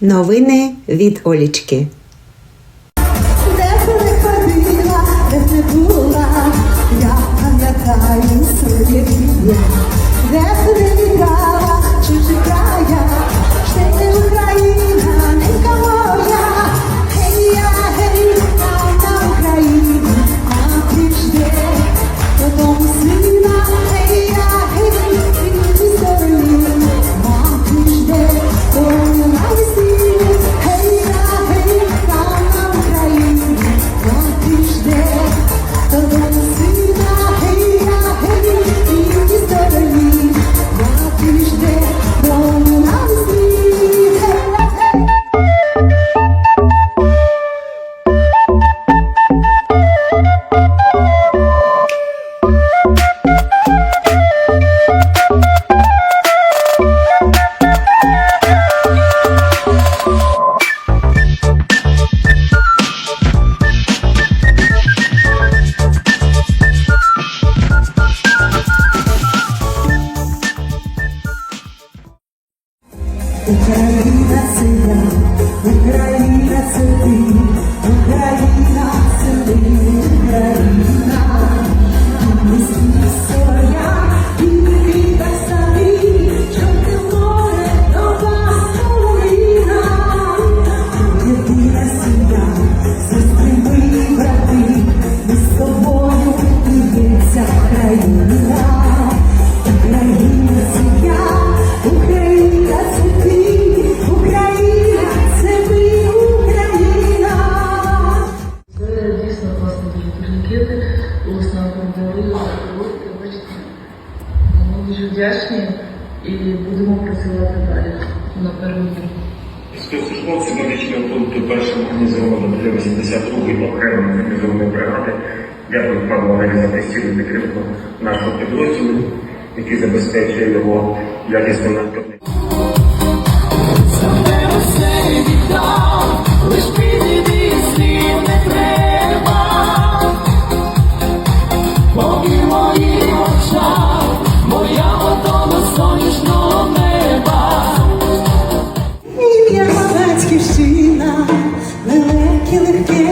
Новини від Олічки. Де ходила, де не була, я пам'ятаю своє Україна це я, Україна це ти, Україна це ти, Україна, міські своя, і ми так самі, чорне море, нова Україна, єдина сім'я, сестри ми брати, ми з тобою країна. Україна передали коробки. Ми дуже вдячні і будемо працювати далі на перемогу. Спецслужбовці медичного пункту першого організованого для 82-ї окремої організованої бригади. Дякую пану Олегі за підтримку нашого підрозділу, який забезпечує його якісним навчанням. 느낌.